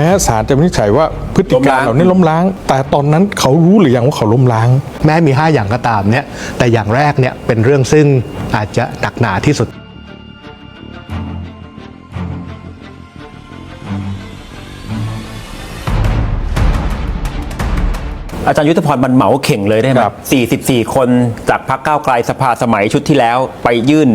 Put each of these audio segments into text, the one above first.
แม้ศาลจะวินิจฉัยว่าพฤติการเหล่านี้ล้มล้าง แต่ตอนนั้นเขารู้หรือยังว่าเขาล้มล้าง แม้มี 5 อย่างก็ตามเนี่ยแต่อย่างแรกเนี่ยเป็นเรื่องซึ่งอาจจะหนักหนาที่สุด อาจารย์ยุทธพรมันเหมาเข่งเลยได้ไหมครับ 44 คนจากพรรคก้าวไกลสภาสมัยชุดที่แล้วไปยื่น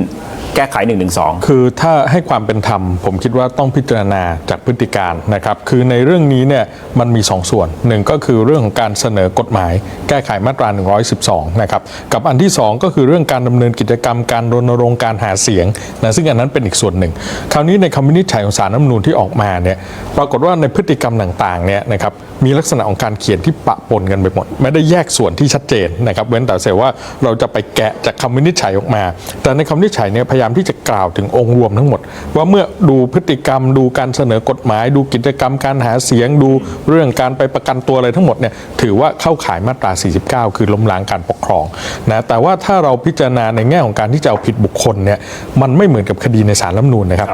แก้ไข1นึคือถ้าให้ความเป็นธรรม ผมคิดว่าต้องพิจารณาจากพฤติการนะครับคือในเรื่องนี้เนี่ยมันมี 2 ส่วนหนึ่งก็คือเรื่องของการเสนอกฎหมาย แก้ไขมาตรา 112 นะครับกับอันที่ 2 ก็คือเรื่องการดำเนินกิจกรรมการรณรงค์การหาเสียงนะซึ่งอันนั้นเป็นอีกส่วนหนึ่ง คราวนี้ในคำวินิจฉัยของสารรัฐมนูญที่ออกมาเนี่ยปรากฏว่าในพฤติกรรมต่างๆเนี่ยนะครับมีลักษณะของการเขียนที่ปะปนกันไปหมด ไม่ได้แยกส่วนที่ชัดเจนนะครับเว้นแต่เสียว่าเราจะไปแกะจากคำวินิจฉัยออกมา แต่ในคำวินิจฉัยเนี่ยพยายามามที่จะกล่าวถึงองค์รวมทั้งหมด ว่าเมื่อดูพฤติกรรม ดูการเสนอกฎหมาย ดูกิจกรรมการหาเสียงดูเรื่องการไปประกันตัวอะไรทั้งหมดเนี่ยถือว่าเข้าข่ายมาตรา 49 คือล้มล้างการปกครองนะแต่ว่าถ้าเราพิจารณาในแง่ของการที่จะเอาผิดบุคคลเนี่ยมันไม่เหมือนกับคดีในศาลรัฐธรรมนูญนะครับ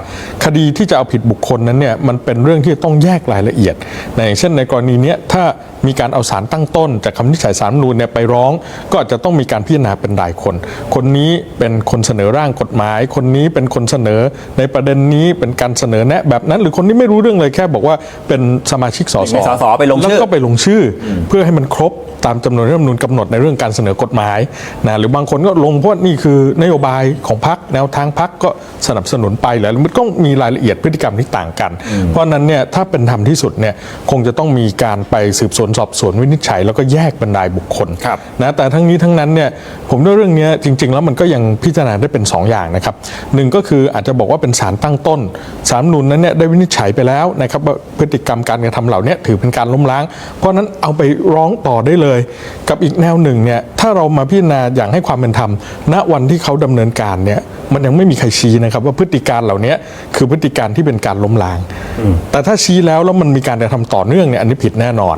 คดีที่จะเอาผิดบุคคลนั้นเนี่ยมันเป็นเรื่องที่ต้องแยกรายละเอียดนะอย่างเช่นในกรณีเนี้ยถ้ามีการเอาสารตั้งต้น จากคำวินิจฉัยสารรัฐธรรมนูญเนี่ยไปร้อง ก็อาจจะต้องมีการพิจารณาเป็นรายคน คนนี้เป็นคนเสนอร่างกฎหมายคนนี้เป็นคนเสนอ ในประเด็นนี้เป็นการเสนอแนะแบบนั้น หรือคนที่ไม่รู้เรื่องเลยแค่บอกว่าเป็นสมาชิกสสเป็นสสไปลงชื่อ แล้วก็ไปลงชื่ออเพื่อให้มันครบตามจำนวนที่รัฐธรรมนูญกำหนดในเรื่องการเสนอกฎหมายนะหรือบางคนก็ลงเพราะว่านี่คือนโยบายของพรรคแนวทางพรรคก็สนับสนุนไปแล้วมันก็มีรายละเอียดพฤติกรรมที่ต่างกัน เพราะฉะนั้นเนี่ยถ้าเป็นธรรมที่สุดเนี่ยคงจะต้องมีการไปสืบสวนสอบสวนวินิจฉัย แล้วก็แยกบรรดายบุคคลครับนะแต่ทั้งนี้ทั้งนั้นเนี่ยผมว่าเรื่องเนี้ยจริง ๆ แล้วมันก็ยังพิจารณาได้เป็น 2 อย่างนะครับหนึ่งก็คืออาจจะบอกว่าเป็นสารตั้งต้นสารรัฐธรรมนูนนั้นเนี่ยได้วินิจฉัยไปแล้วนะครับว่าพฤติกรรมการกระทำเหล่านี้ถือเป็นการล้มล้าง เพราะฉะนั้นเอาไปร้องต่อได้เลย กับอีกแนวหนึ่งเนี่ยถ้าเรามาพิจารณาอย่างให้ความเป็นธรรม ณวันที่เขาดำเนินการเนี่ยมันยังไม่มีใครชี้นะครับว่าพฤติการเหล่านี้คือพฤติการที่เป็นการล้มล้าง แต่ถ้าชี้แล้วแล้วมันมีการกระทำต่อเนื่องเนี่ยอันนี้ผิดแน่นอน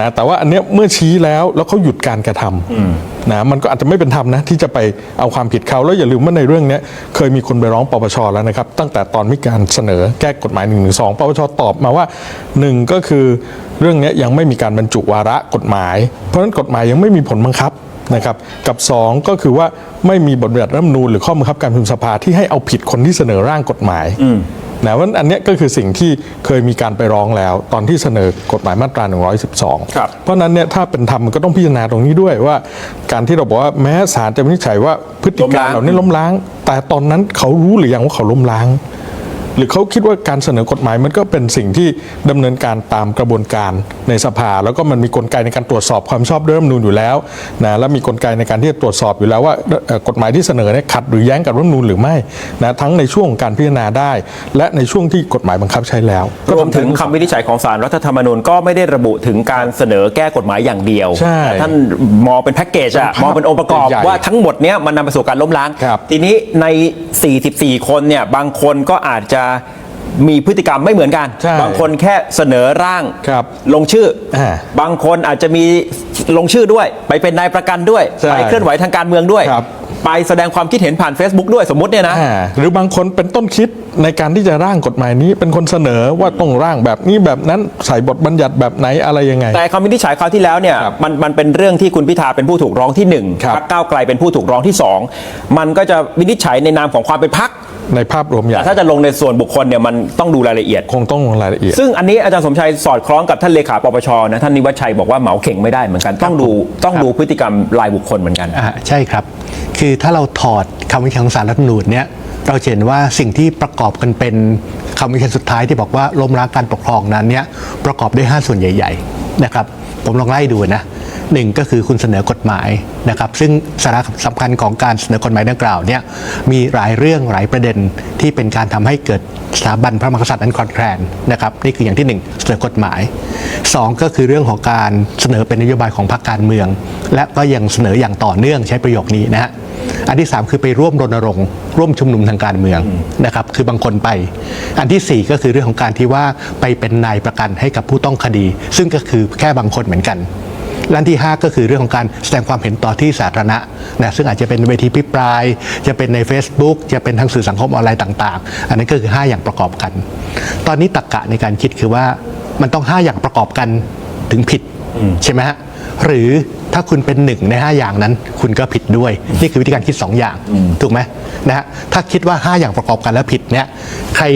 นะแต่ว่าอันเนี้ยเมื่อชี้แล้วแล้วเขาหยุดการกระทำ นะมันก็อาจจะไม่เป็นธรรมนะที่จะไปเอาความผิดเขาแล้วอย่าลืมว่าในเรื่องนี้เคยมีคนไปร้องปปชแล้วนะครับ ตั้งแต่ตอนมีการเสนอแก้กฎหมาย1นึปปชตอบมาว่าหนึ่งก็คือเรื่องนี้ยังไม่มีการบรรจุวาระกฎหมาย เพราะฉะนั้นกฎหมายยังไม่มีผลบังคับนะครับกับ 2 ก็คือว่าไม่มีบทบัญญัติรัฐธรรมนูญหรือข้อบังคับการประชุมสภาที่ให้เอาผิดคนที่เสนอร่างกฎหมาย นะว่าอันเนี้ยก็คือสิ่งที่เคยมีการไปร้องแล้ว ตอนที่เสนอกฎหมายมาตรา 112ครับเพราะฉะนั้นเนี่ยถ้าเป็นธรรมมันก็ต้องพิจารณาตรงนี้ด้วยว่า การที่เราบอกว่าแม้ศาลจะวินิจฉัยว่าพฤติการเหล่านี้ล้มล้าง แต่ตอนนั้นเขารู้หรือยังว่าเขาล้มล้าง หรือเขาคิดว่าการเสนอกฎหมายมันก็เป็นสิ่งที่ดำเนินการตามกระบวนการในสภา แล้วก็มันมีกลไกในการตรวจสอบความชอบด้วยรัฐธรรมนูญอยู่แล้วนะและมีกลไกในการที่จะตรวจสอบอยู่แล้วว่าเอ่อกฎหมายที่เสนอเนี่ยขัดหรือแย้งกับรัฐธรรมนูญหรือไม่นะทั้งในช่วงของการพิจารณาได้ และในช่วงที่กฎหมายบังคับใช้แล้ว รวมถึงคำวินิจฉัยของสารรัฐธรรมนูญก็ไม่ได้ระบุถึงการเสนอแก้กฎหมายอย่างเดียวใช่แต่ท่านมองเป็นแพ็กเกจอะเป็นภาพมองเป็นองค์ประกอบใหญ่ว่าทั้งหมดเนี้ยมันนำไปสู่การล้มล้างครับทีนี้ใน 44 คนเนี่ยบางคนก็อาจจะมีพฤติกรรมไม่เหมือนกัน ใช่บางคนแค่เสนอร่างครับลงชื่ออาบางคนอาจจะมีลงชื่อด้วย ไปเป็นนายประกันด้วย ใช่ไปเคลื่อนไหวทางการเมืองด้วย ครับ ไปแสดงความคิดเห็นผ่าน Facebook ด้วยสมมติเนี่ยนะ อ่าหรือบางคนเป็นต้นคิดในการที่จะร่างกฎหมายนี้ เป็นคนเสนอว่าต้องร่างแบบนี้แบบนั้นใส่บทบัญญัติแบบไหนอะไรยังไง แต่คำวินิจฉัยคราวที่แล้วเนี่ยครับมันมันเป็นเรื่องที่คุณพิธาเป็นผู้ถูกร้องที่หนึ่งครับพรรคก้าวไกลเป็นผู้ถูกร้องที่สองมันก็จะวินิจฉัยในนามของความเป็นพรรค ในภาพรวมใหญ่แต่ถ้าจะลงในส่วนบุคคลเนี่ยมันต้องดูรายละเอียด คงต้องลงรายละเอียด ซึ่งอันนี้อาจารย์สมชัยสอดคล้องกับท่านเลขาปปชนะท่านนิวัชชัยบอกว่าเหมาเข่งไม่ได้เหมือนกันต้องดูต้องดูพฤติกรรมรายบุคคลเหมือนกันอ่าใช่ครับ คือถ้าเราถอดคำวินิจฉัยของสารรัฐธรรมนูญเนี่ยเราจะเห็นว่าสิ่งที่ประกอบกันเป็นคำวินิจฉัยสุดท้ายที่บอกว่าล้มล้างการปกครองนั้นเนี่ยประกอบด้วย5ส่วนใหญ่ ๆ นะครับ ผมลองไล่ดูนะ หนึ่งก็คือคุณเสนอกฎหมายนะครับ ซึ่งสาระสำคัญของการเสนอกฎหมายดังกล่าวเนี่ยมีหลายเรื่องหลายประเด็นที่เป็นการทำให้เกิดสถาบันพระมหากษัตริย์นั้นคลอนแคลนนะครับนี่คืออย่างที่หนึ่งเสนอกฎหมายสองก็คือเรื่องของการเสนอเป็นนโยบายของพรรคการเมือง และก็ยังเสนออย่างต่อเนื่องใช้ประโยคนี้นะฮะอันที่ 3 คือไปร่วมรณรงค์ร่วมชุมนุมทางการเมืองนะครับคือบางคนไป อันทีสี่4 ก็คือเรื่องของการที่ว่าไปเป็นนายประกันให้กับผู้ต้องคดี ซึ่งก็คือแค่บางคนเหมือนกัน และอันที่ 5 ก็คือเรื่องของการแสดงความเห็นต่อที่สาธารณะนะซึ่งอาจจะเป็นเวทีพิปราย จะเป็นใน Facebook จะเป็นทางสื่อสังคมออนไลน์ต่าง ๆ อันนั้นก็คือ 5 อย่างประกอบกัน ตอนนี้ตรกกะในการคิดคือว่ามันต้อง 5 อย่างประกอบกันถึงผิดใช่ไหมฮะหรือถ้าคุณเป็นหนึ่งใน 5 อย่างนั้น คุณก็ผิดด้วย นี่คือวิธีการคิด 2 อย่าง ถูกไหมนะฮะถ้าคิดว่า 5 อย่างประกอบกันแล้วผิดเนี่ยใคร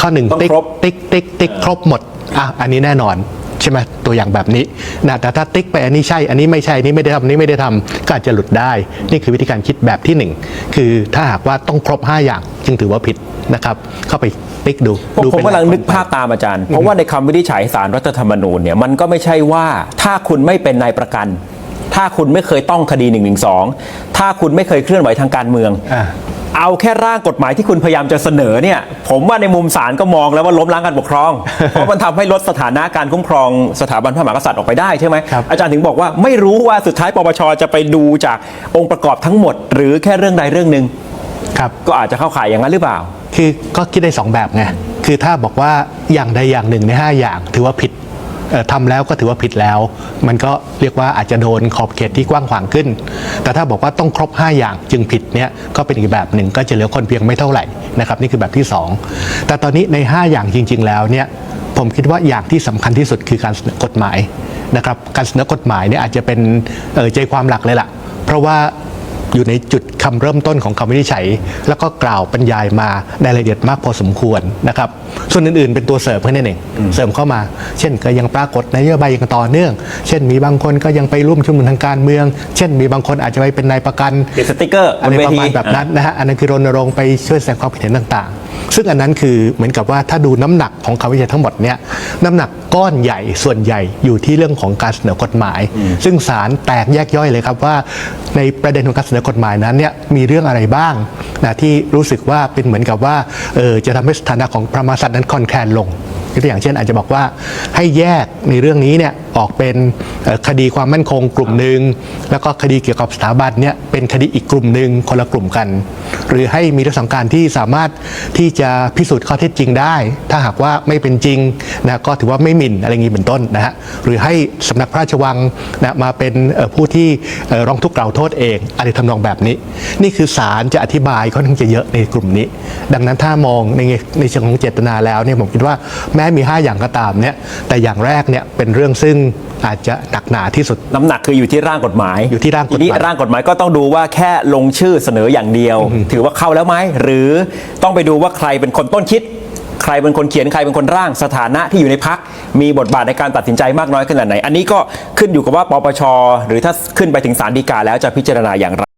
ข้อหนึ่งต้องติ๊กครบติ๊กติ๊กติ๊กครบหมดอะอันนี้แน่นอนใช่ไหมตัวอย่างแบบนี้นะแต่ถ้าติ๊กไปอันนี้ใช่ อันนี้ไม่ใช่ อันนี้ไม่ได้ทำอันนี้ไม่ได้ทำก็อาจจะหลุดได้ นี่คือวิธีการคิดแบบที่หนึ่งคือถ้าหากว่าต้องครบ 5 อย่างจึงถือว่าผิดนะครับ เข้าไปติ๊กดูผมดูผมเป็นกำลังหนึกภาพตามอาจารย์ เพราะว่าในคำวินิจฉัยสารรัฐธรรมนูญเนี่ยมันก็ไม่ใช่ว่าถ้าคุณไม่เป็นนายประกัน ถ้าคุณไม่เคยต้องคดี1นึถ้าคุณไม่เคยเคลื่อนไหวทางการเมืองอ่า เอาแค่ร่างกฎหมายที่คุณพยายามจะเสนอเนี่ยผมว่าในมุมศาลก็มองแล้วว่าล้มล้างการปกครอง เพราะมันทำให้ลดสถานะการคุ้มครองสถาบันพระมหากษัตริย์ออกไปได้ใช่ไหมครับอาจารย์ถึงบอกว่าไม่รู้ว่าสุดท้ายปปชจะไปดูจากองค์ประกอบทั้งหมด หรือแค่เรื่องใดเรื่องหนึ่งครับก็อาจจะเข้าข่ายอย่างนั้นหรือเปล่า คือก็คิดได้สองแบบไงคือถ้าบอกว่าอย่างใดอย่างหนึ่งใน 5 อย่างถือว่าผิดเอ่อ ทำแล้วก็ถือว่าผิดแล้ว มันก็เรียกว่าอาจจะโดนขอบเขตที่กว้างขวางขึ้น แต่ถ้าบอกว่าต้องครบ 5 อย่างจึงผิดเนี่ยก็เป็นอีกแบบหนึ่งก็จะเหลือคนเพียงไม่เท่าไหร่นะครับนี่คือแบบที่ 2 แต่ตอนนี้ใน 5 อย่างจริง ๆ แล้วเนี่ยผมคิดว่าอย่างที่สำคัญที่สุดคือการเสนอกฎหมายนะครับการเสนอกฎหมายเนี่ยอาจจะเป็นใจความหลักเลยล่ะ เพราะว่า อยู่ในจุดคำเริ่มต้นของคำวินิจฉัย แล้วก็กล่าวบรรยายมาในรายละเอียดมากพอสมควรนะครับ ส่วนอื่นๆ เป็นตัวเสริมแค่นั้นเองเสริมเข้ามา เช่นก็ยังปรากฏในนโยบายอย่างต่อเนื่อง เช่นมีบางคนก็ยังไปร่วมชุมนุมทางการเมือง เช่น มีบางคนอาจจะไปเป็นนายประกันติดสติ๊กเกอร์บอะไรนเวประทีมาณแบบนั้นนะฮะอันนั้นคือรณรงค์ไปช่วยแสดงความคิดเห็นต่างๆ ซึ่งอันนั้นคือเหมือนกับว่าถ้าดูน้ำหนักของคำวิจัยทั้งหมดเนี่ยน้ำหนักก้อนใหญ่ส่วนใหญ่อยู่ที่เรื่องของการเสนอกฎหมาย ซึ่งศาลแตกแยกย่อยเลยครับว่าในประเด็นของการเสนอกฎหมายนั้นเนี่ยมีเรื่องอะไรบ้างนะที่รู้สึกว่าเป็นเหมือนกับว่าเออจะทำให้สถานะของพระมหากษัตริย์นั้นคอนแคลนลง ตัวอย่างเช่นอาจจะบอกว่าให้แยกในเรื่องนี้เนี่ยออกเป็นคดีความมั่นคงกลุ่มหนึ่งแล้วก็คดีเกี่ยวกับสถาบันเนี่ยเป็นคดีอีกกลุ่มหนึ่งคนละกลุ่มกัน หรือให้มีรื่องสำคัญที่สามารถที่จะพิสูจน์ข้อเท็จจริงได้ ถ้าหากว่าไม่เป็นจริงนะก็ถือว่าไม่หมิ่นอะไรอย่างนี้เป็นต้นนะฮะหรือให้สำนักพระราชวังนะมาเป็นผู้ที่ร้องทุกข์กล่าวโทษเองอะไรทำนองแบบนี้ นี่คือศาลจะอธิบายค่อนข้างจะเยอะในกลุ่มนี้ ดังนั้นถ้ามองในในเชิงของเจตนาแล้วเนี่ยผมคิดว่าแม้มี 5 อย่างก็ตามเนี่ยแต่อย่างแรกเนี่ยเป็นเรื่องซึ่งอาจจะหนักหนาที่สุด น้ำหนักคืออยู่ที่ร่างกฎหมายอยู่ที่ร่างกฎหมาย ทีนี้ร่างกฎหมายก็ต้องดูว่าแค่ลงชื่อเสนออย่างเดียว ถือว่าเข้าแล้วไหมหรือต้องไปดูว่าใครเป็นคนต้นคิด ใครเป็นคนเขียนใครเป็นคนร่างสถานะที่อยู่ในพักมีบทบาทในการตัดสินใจมากน้อยขนาดไหน อันนี้ก็ขึ้นอยู่กับว่าปปชหรือถ้าขึ้นไปถึงศาลฎีกาแล้วจะพิจารณาอย่างไร